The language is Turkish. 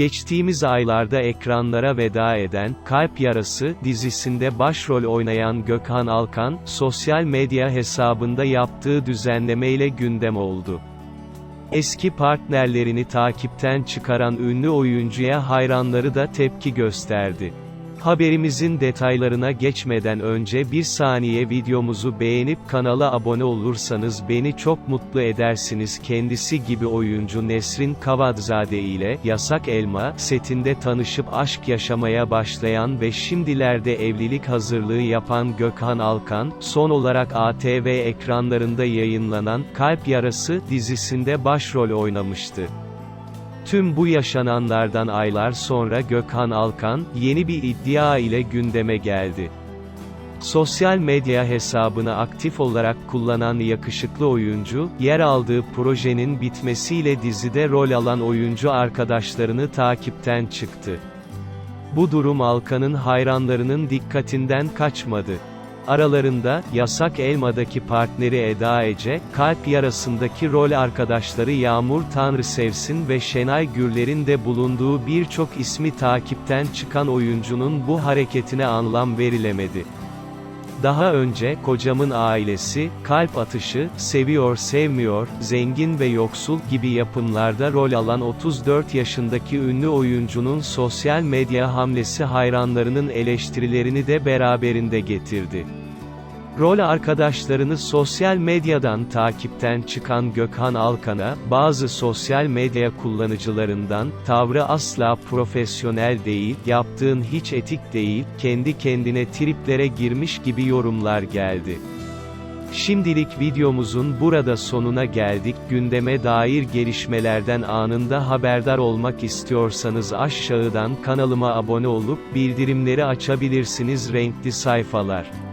Geçtiğimiz aylarda ekranlara veda eden, Kalp Yarası, dizisinde başrol oynayan Gökhan Alkan, sosyal medya hesabında yaptığı düzenlemeyle gündem oldu. Eski partnerlerini takipten çıkaran ünlü oyuncuya hayranları da tepki gösterdi. Haberimizin detaylarına geçmeden önce bir saniye videomuzu beğenip kanala abone olursanız beni çok mutlu edersiniz. Kendisi gibi oyuncu Nesrin Kavadzade ile Yasak Elma setinde tanışıp aşk yaşamaya başlayan ve şimdilerde evlilik hazırlığı yapan Gökhan Alkan, son olarak ATV ekranlarında yayınlanan Kalp Yarası dizisinde başrol oynamıştı. Tüm bu yaşananlardan aylar sonra Gökhan Alkan, yeni bir iddia ile gündeme geldi. Sosyal medya hesabını aktif olarak kullanan yakışıklı oyuncu, yer aldığı projenin bitmesiyle dizide rol alan oyuncu arkadaşlarını takipten çıktı. Bu durum Alkan'ın hayranlarının dikkatinden kaçmadı. Aralarında, Yasak Elma'daki partneri Eda Ece, Kalp Yarası'ndaki rol arkadaşları Yağmur Tanrısevsin ve Şenay Gürler'in de bulunduğu birçok ismi takipten çıkan oyuncunun bu hareketine anlam verilemedi. Daha önce, Kocamın Ailesi, Kalp Atışı, Seviyor Sevmiyor, Zengin ve Yoksul gibi yapımlarda rol alan 34 yaşındaki ünlü oyuncunun sosyal medya hamlesi hayranlarının eleştirilerini de beraberinde getirdi. Rol arkadaşlarını sosyal medyadan takipten çıkan Gökhan Alkan'a, bazı sosyal medya kullanıcılarından, tavrı asla profesyonel değil, yaptığın hiç etik değil, kendi kendine triplere girmiş gibi yorumlar geldi. Şimdilik videomuzun burada sonuna geldik. Gündeme dair gelişmelerden anında haberdar olmak istiyorsanız aşağıdan kanalıma abone olup bildirimleri açabilirsiniz renkli sayfalar.